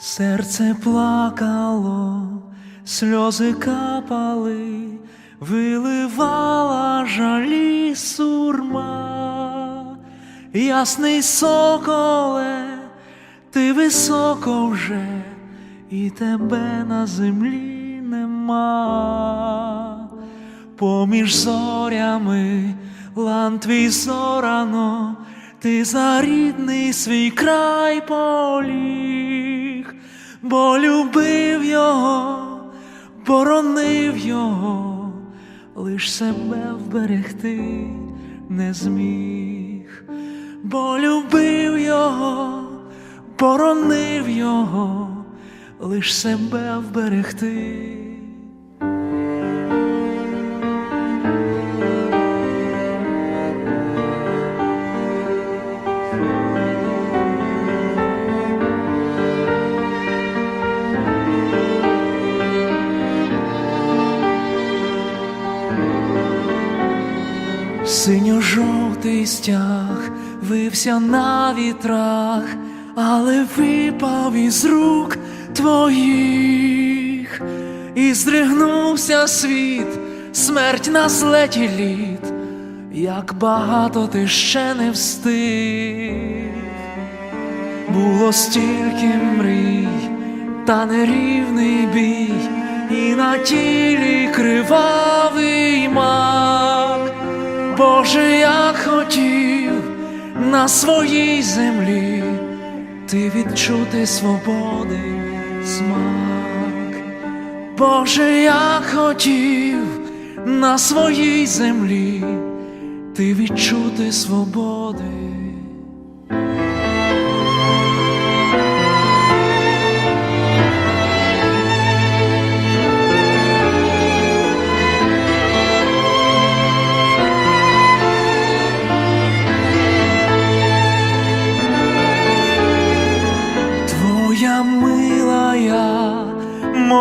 Серце плакало, сльози капали, виливала жалі сурма, ясний соколе, ти високо вже, і тебе на землі нема. Поміж зорями лан твій зорано, ти за рідний свій край поліг, бо любив його, боронив його, лиш себе вберегти не зміг, бо любив його, боронив його, лиш себе вберегти. Синьо-жовтий стяг вився на вітрах, але випав із рук твоїх, і здригнувся світ, смерть на злеті літ, як багато ти ще не встиг. Було стільки мрій, та нерівний бій, і на тілі кривавий мак. Боже, я хотів на своїй землі. Ти відчути свободи смак. Боже, я хотів на своїй землі ти відчути свободи.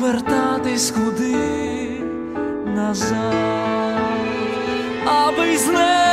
повертатись куди назад, аби з неба